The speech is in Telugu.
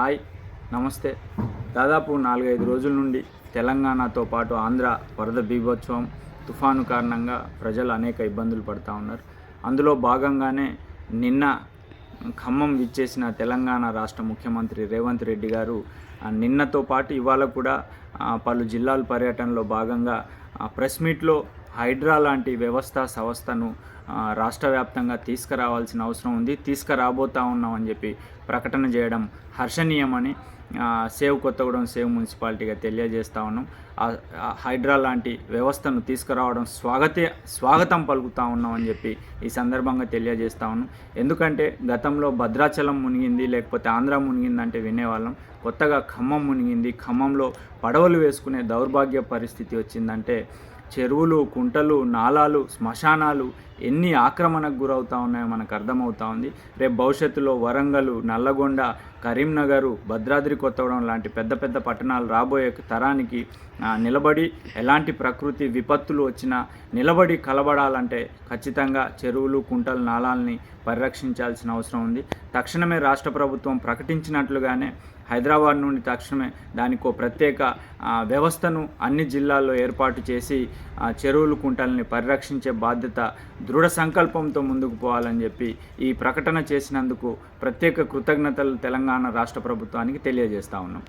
హాయ్ నమస్తే. దాదాపు నాలుగైదు రోజుల నుండి తెలంగాణతో పాటు ఆంధ్ర వరద బీభోత్సవం తుఫాను కారణంగా ప్రజలు అనేక ఇబ్బందులు పడుతూ ఉన్నారు. అందులో భాగంగానే నిన్న ఖమ్మం విచ్చేసిన తెలంగాణ రాష్ట్ర ముఖ్యమంత్రి రేవంత్ రెడ్డి గారు నిన్నతో పాటు ఇవాళ కూడా పలు జిల్లాల పర్యటనలో భాగంగా ప్రెస్ మీట్లో హైడ్రా లాంటి వ్యవస్థ సంస్థను రాష్ట్ర వ్యాప్తంగా తీసుకురావాల్సిన అవసరం ఉంది. తీసుకురాబోతా ఉన్నామని చెప్పి ప్రకటన చేయడం హర్షణీయమని సేవ్ కొత్తగూడెం సేవ్ మున్సిపాలిటీగా తెలియజేస్తా ఉన్నాం. హైడ్రా లాంటి వ్యవస్థను తీసుకురావడం స్వాగతే స్వాగతం పలుకుతా ఉన్నాం అని చెప్పి ఈ సందర్భంగా తెలియజేస్తా ఉన్నాం. ఎందుకంటే గతంలో భద్రాచలం మునిగింది లేకపోతే ఆంధ్ర మునిగిందంటే వినేవాళ్ళం. కొత్తగా ఖమ్మం మునిగింది. ఖమ్మంలో పడవలు వేసుకునే దౌర్భాగ్య పరిస్థితి వచ్చిందంటే చెరువులు కుంటలు నాలాలు శ్మశానాలు ఎన్ని ఆక్రమణకు గురవుతా ఉన్నాయో మనకు అర్థమవుతా ఉంది. రేపు భవిష్యత్తులో వరంగల్ నల్లగొండ కరీంనగర్ భద్రాద్రి కొత్తగూడెం లాంటి పెద్ద పెద్ద పట్టణాలు రాబోయే తరానికి నిలబడి ఎలాంటి ప్రకృతి విపత్తులు వచ్చినా నిలబడి కలబడాలంటే ఖచ్చితంగా చెరువులు కుంటలు నాళాలని పరిరక్షించాల్సిన అవసరం ఉంది. తక్షణమే రాష్ట్ర ప్రభుత్వం ప్రకటించినట్లుగానే హైదరాబాద్ నుండి తక్షణమే దానికో ప్రత్యేక వ్యవస్థను అన్ని జిల్లాల్లో ఏర్పాటు చేసి చెరువులు కుంటల్ని పరిరక్షించే బాధ్యత దృఢ సంకల్పంతో ముందుకు పోవాలని చెప్పి ఈ ప్రకటన చేసినందుకు ప్రత్యేక కృతజ్ఞతలు తెలంగాణ రాష్ట్ర ప్రభుత్వానికి తెలియజేస్తా ఉన్నాం.